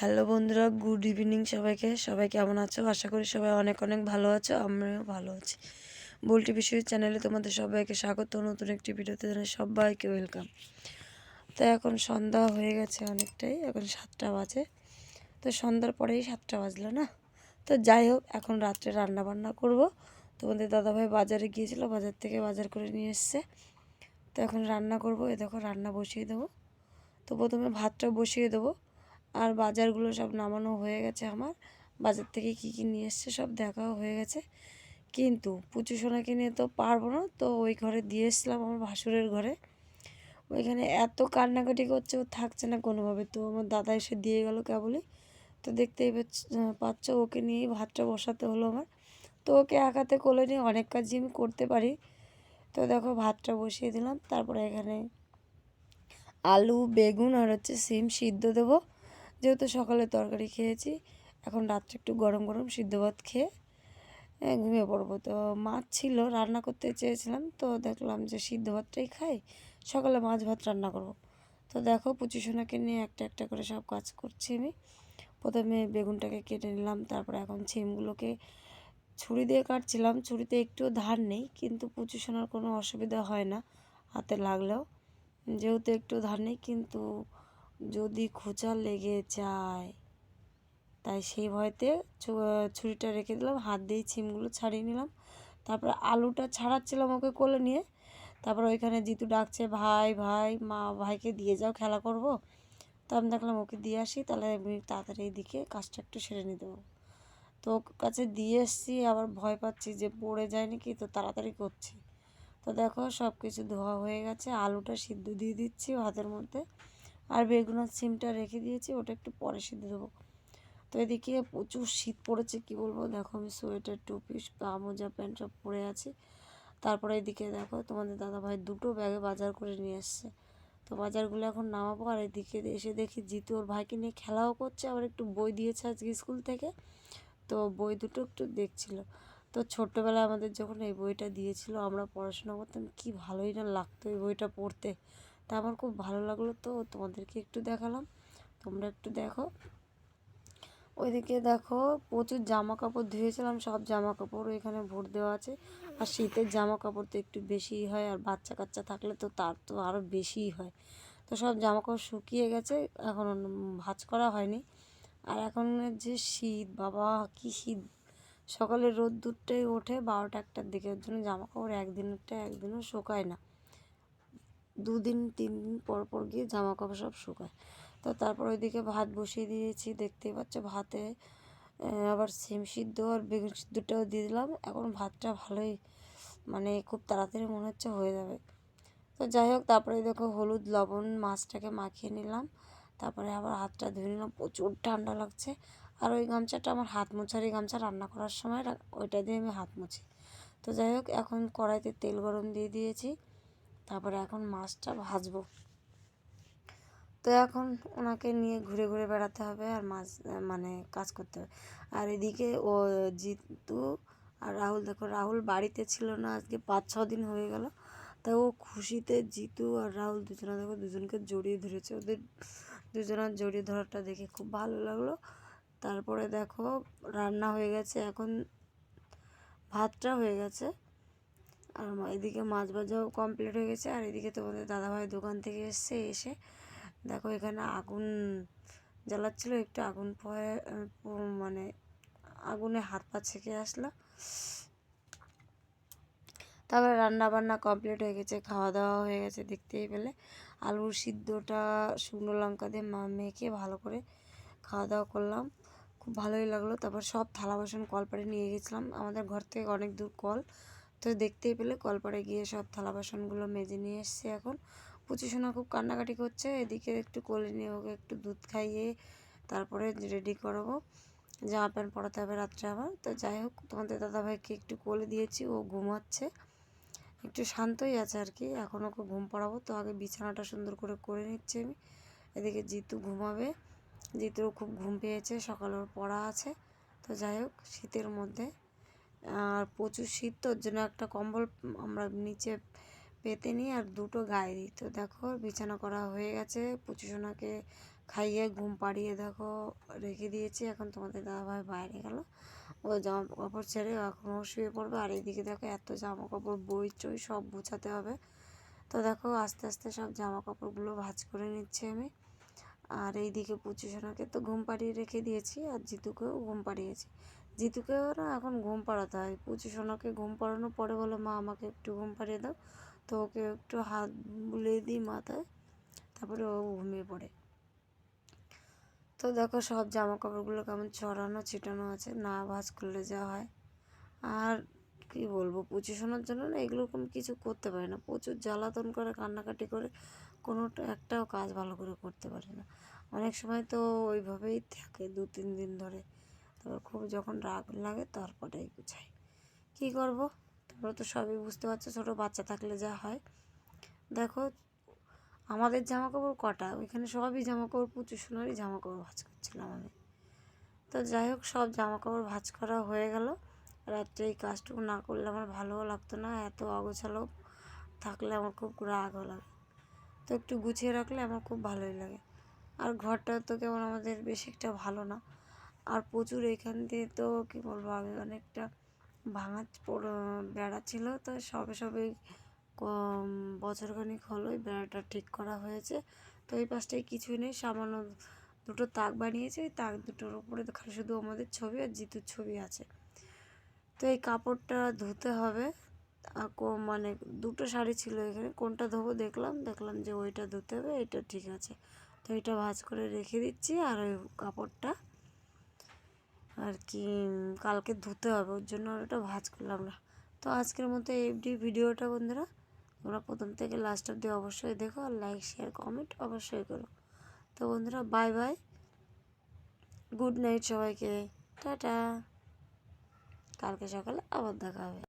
Hello বন্ধুরা, good evening সবাইকে। সবাই কেমন আছো? আশা করি সবাই অনেক অনেক ভালো আছো আমরাও ভালো আছি। বল্টি বিষয় চ্যানেলে তোমাদের সবাইকে স্বাগত, নতুন একটি ভিডিওতে জানাই সবাইকে ওয়েলকাম। তো এখন সন্ধ্যা হয়ে গেছে অনেকটাই, এখন সাতটা বাজে। তো সন্ধ্যার পরেই সাতটা বাজলো না? তো যাই হোক, এখন রাত্রে রান্না বান্না করব। তোমাদের দাদাভাই বাজারে গিয়েছিল, বাজার থেকে বাজার করে নিয়ে এসছে। তো এখন রান্না করব, এ দেখো রান্না বসিয়ে দেবো। তো প্রথমে ভাতটা বসিয়ে দেবো। আর বাজারগুলো সব নামানো হয়ে গেছে আমার। বাজার থেকে কি কি নিয়ে এসছে সব দেখাও হয়ে গেছে। কিন্তু পুচু সোনাকে নিয়ে তো পারব না, তো ওই ঘরে দিয়ে এসছিলাম আমার ভাসুরের ঘরে। ওইখানে এত কান্নাকাটি করছে, ও থাকছে না কোনোভাবে। তো আমার দাদা এসে দিয়ে গেল কেবলই। তো দেখতেই পাচ্ছ, ওকে নিয়েই ভাতটা বসাতে হলো আমার। তো ওকে একাতে কোলে নিয়ে অনেক কাজই আমি করতে পারি। তো দেখো ভাতটা বসিয়ে দিলাম, তারপরে এখানে আলু, বেগুন আর হচ্ছে সিম সিদ্ধ দেবো। যেহেতু সকালে তরকারি খেয়েছি, এখন রাত্রে একটু গরম গরম সিদ্ধ ভাত খেয়ে ঘুমিয়ে পড়ব। তো মাছ ছিল, রান্না করতে চেয়েছিলাম, তো দেখলাম যে সিদ্ধ ভাতটাই খাই, সকালে মাছ ভাত রান্না করব। তো দেখো পুচিসোনাকে নিয়ে একটা একটা করে সব কাজ করছি আমি। প্রথমে বেগুনটাকে কেটে নিলাম, তারপরে এখন ছিমগুলোকে ছুরি দিয়ে কাটছিলাম। ছুরিতে একটুও ধার নেই, কিন্তু পুচিসোনার কোনো অসুবিধা হয় না, হাতে লাগলেও। যেহেতু একটু ধার নেই, কিন্তু যদি খোঁচা লেগে যায়, তাই সেই ভয়তে ছুরিটা রেখে দিলাম, হাত দিয়ে ছিমগুলো ছাড়িয়ে নিলাম। তারপর আলুটা ছাড়াচ্ছিলাম ওকে কোলে নিয়ে। তারপর ওইখানে জিতু ডাকছে, ভাই ভাই, মা, ভাইকে দিয়ে যাও, খেলা করব। তো আমি দেখলাম ওকে দিয়ে আসি, তাহলে আমি তাড়াতাড়ি দিকে কাজটা একটু সেরে নিতে পারব। তো ওর কাছে দিয়ে এসছি, আবার ভয় পাচ্ছি যে পড়ে যায় নাকি, তো তাড়াতাড়ি করছি। তো দেখো সব কিছু ধোয়া হয়ে গেছে, আলুটা সিদ্ধ দিয়ে দিচ্ছি ভাতের মধ্যে। আর বেগুন আর সিমটা রেখে দিয়েছি, ওটা একটু পরে সিদ্ধ দেবো। তো এদিকে প্রচুর শীত পড়েছে, কি বলব? দেখো আমি সোয়েটার টুপি পা মোজা, প্যান্ট সব পরে আছি। তারপরে এদিকে দেখো তোমাদের দাদাভাই দুটো ব্যাগে বাজার করে নিয়ে এসছে। তো বাজারগুলো এখন নামাবো, আর এদিকে এসে দেখি জিতু ওর ভাইকে নিয়ে খেলাও করছে, আবার একটু বই দিয়েছে আজকে স্কুল থেকে। তো বই দুটো একটু দেখছিল। তো ছোট্টবেলায় আমাদের যখন এই বইটা দিয়েছিল, আমরা পড়াশোনা করতাম, কি ভালোই না লাগতো এই বইটা পড়তে। তা আমার খুব ভালো লাগল তো, তোমাদেরকে একটু দেখালাম। তোমরা একটু দেখো। ওইদিকে দেখো, প্রচুর জামা কাপড় ধুয়েছিলাম, সব জামা কাপড় এখানে ভোট দেওয়া আছে। আর শীতের জামা কাপড় তো একটু বেশিই হয়, আর বাচ্চা কাচ্চা থাকলে তো তার তো আরও বেশিই হয়। তো সব জামা কাপড় শুকিয়ে গেছে, এখন ভাজ করা হয়নি। আর এখন যে শীত, বাবা, কি শীত! সকালে রোদ দুধটাই ওঠে, বারোটা একটার দিকে, ওর জন্য জামা কাপড় একদিনেরটা একদিনও শুকায় না। দুদিন তিন দিন পর পর গিয়ে জামা কাপড় সব শুকায়। তো তারপর ওইদিকে ভাত বসিয়ে দিয়েছি, দেখতেই পাচ্ছ ভাতে আবার সিম সিদ্ধ আর বেগুন সিদ্ধটাও দিয়ে দিলাম। এখন ভাতটা ভালোই মানে খুব তাড়াতাড়ি মনে হচ্ছে হয়ে যাবে। তো যাই হোক, তারপরে দেখো হলুদ, লবণ, মাছটাকে মাখিয়ে নিলাম। তারপরে আবার হাতটা ধুয়ে নিলাম, প্রচুর ঠান্ডা লাগছে। আর ওই গামছাটা আমার হাত মোছারি গামছা, রান্না করার সময় ওইটা দিয়ে আমি হাত মুছি। তো যাই হোক, এখন কড়াইতে তেল গরম দিয়ে দিয়েছি। তারপরে এখন মাছটা ভাজবো। তো এখন ওনাকে নিয়ে ঘুরে ঘুরে বেড়াতে হবে আর মাছ মানে কাজ করতে হবে। আর এদিকে ও জিতু আর রাহুল, দেখো রাহুল বাড়িতে ছিল না, আজকে পাঁচ, ছ দিন হয়ে গেল। তা ও খুশিতে জিতু আর রাহুল দুজনে, দেখো দুজনকে জড়িয়ে ধরেছে। ওদের দুজনের জড়িয়ে ধরাটা দেখে খুব ভালো লাগল। তারপরে দেখো রান্না হয়ে গেছে, এখন ভাতটা হয়ে গেছে। আর এদিকে মাছ ভাজাও কমপ্লিট হয়ে গেছে, আর এদিকে তোমাদের দাদাভাই দোকান থেকে এসছে, এসে দেখো এখানে আগুন জ্বালাচ্ছিল, একটু আগুন পয়ে মানে আগুনে হাত পা ছেঁকে আসলো। তারপরে রান্না বান্না কমপ্লিট হয়ে গেছে খাওয়া দাওয়া হয়ে গেছে দেখতেই পেলে। আলুর সিদ্ধটা শুকনো লঙ্কা দিয়ে মা মেখে ভালো করে খাওয়া দাওয়া করলাম। খুব ভালোই লাগল। তারপর সব থালা বাসন কল কলপাড়ে নিয়ে গেছিলাম। আমাদের ঘর থেকে অনেক দূর কল। তো দেখতেই পেলে, কলপাড়ে গিয়ে সব থালা বাসনগুলো মেজে নিয়ে এসছে এখন। পুচি সোনা খুব কান্নাকাটি করছে, এদিকে একটু কোলে নিয়ে ওকে একটু দুধ খাইয়ে তারপরে রেডি করাবো। জামা প্যান্ট পরাতে হবে রাত্রে আবার। তো যাই হোক, তোমাদের দাদাভাইকে একটু কোলে দিয়েছি, ও ঘুমাচ্ছে। একটু শান্তই আছে আর কি এখন ওকে ঘুম পড়াবো। তো আগে বিছানাটা সুন্দর করে করে নিচ্ছি আমি। এদিকে জিতু ঘুমাবে। জিতুরও খুব ঘুম পেয়েছে, সকালে ওর পড়া আছে। তো যাই হোক, শীতের মধ্যে আর প্রচুর শীত তো ওর জন্য একটা কম্বল আমরা নিচে পেতে নিই আর দুটো গায়ে দিই তো দেখো, বিছানা করা হয়ে গেছে। পুচুসোনাকে খাইয়ে ঘুম পাড়িয়ে দেখো, রেখে দিয়েছি। এখন তোমাদের দাদাভাই বাইরে গেল। ও জামা কাপড় ছেড়ে এখন ও শুয়ে পড়বে। আর এইদিকে দেখো, এত জামা কাপড় বই চই সব গুছাতে হবে। তো দেখো, আস্তে আস্তে সব জামা কাপড়গুলো ভাঁজ করে নিচ্ছি আমি। আর এইদিকে পুচু সোনাকে তো ঘুম পাড়িয়ে রেখে দিয়েছি আর জিতুকেও ঘুম পাড়িয়েছি। জিতুকেও না এখন ঘুম পাড়াতে হয়। পুচু সোনাকে ঘুম পাড়ানোর পরে বলে, মা, আমাকে একটু ঘুম পাড়িয়ে দাও। তো ওকে একটু হাত বুলিয়ে দিই মাথায়। তারপরে ও ঘুমিয়ে পড়ে। তো দেখো সব জামা কাপড়গুলো কেমন ছড়ানো, ছিটানো আছে। না, ভাজ করলে যা হয়। আর কি বলব, পুচু শোনার জন্য না এগুলো কোনো কিছু করতে পারে না। প্রচুর জ্বালাতন করে, কান্নাকাটি করে কোনো একটাও কাজ ভালো করে করতে পারে না। অনেক সময় তো ওইভাবেই থাকে দু তিন দিন ধরে। তারপর খুব যখন রাগ লাগে তারপরেই গুছাই। কী করব? তোমরা তো সবই বুঝতে পারছ, ছোটো বাচ্চা থাকলে যা হয়। দেখো, আমাদের জামা কাপড় কটা? ওইখানে সবই জামা কাপড় প্রচুর সোনারই জামা কাপড় ভাঁজ করছিলাম আমি। তো যাই হোক, সব জামা কাপড় ভাঁজ করা হয়ে গেল। রাত্রে এই কাজটুকু না করলে আমার ভালোও লাগতো না, এত অগোছালো থাকলে আমার খুব রাগও লাগে। তো একটু গুছিয়ে রাখলে আমার খুব ভালোই লাগে। আর ঘরটা তো কেমন আমাদের বেশি একটা ভালো না। আর প্রচুর এখান দিয়ে তো, কী বলব, আগে অনেকটা ভাঙা বেড়া ছিল। তো সবে সবে বছরখানিক হলো এই বেড়াটা ঠিক করা হয়েছে। তো এই পাশটায় কিছুই নেই। সামান্য দুটো তাক বানিয়েছে। ওই তাক দুটোর উপরে খালি শুধু আমাদের ছবি আর জিতুর ছবি আছে। তো এই কাপড়টা ধুতে হবে। মানে দুটো শাড়ি ছিল এখানে। কোনটা ধোবো দেখলাম। দেখলাম যে ওইটা ধুতে হবে, এটা ঠিক আছে। তো এটা ভাঁজ করে রেখে দিচ্ছি। আর ওই কাপড়টা আর কি কালকে ধুতে হবে, ওর জন্য আর ওটা ভাঁজ করলাম না। তো আজকের মতো এফডি ভিডিওটা বন্ধুরা, তোমরা প্রথম থেকে লাস্ট অব্দি অবশ্যই দেখো আর লাইক শেয়ার কমেন্ট অবশ্যই করো। তো বন্ধুরা বাই বাই গুড নাইট সবাইকে, টাটা। কালকে সকালে আবার দেখা হবে।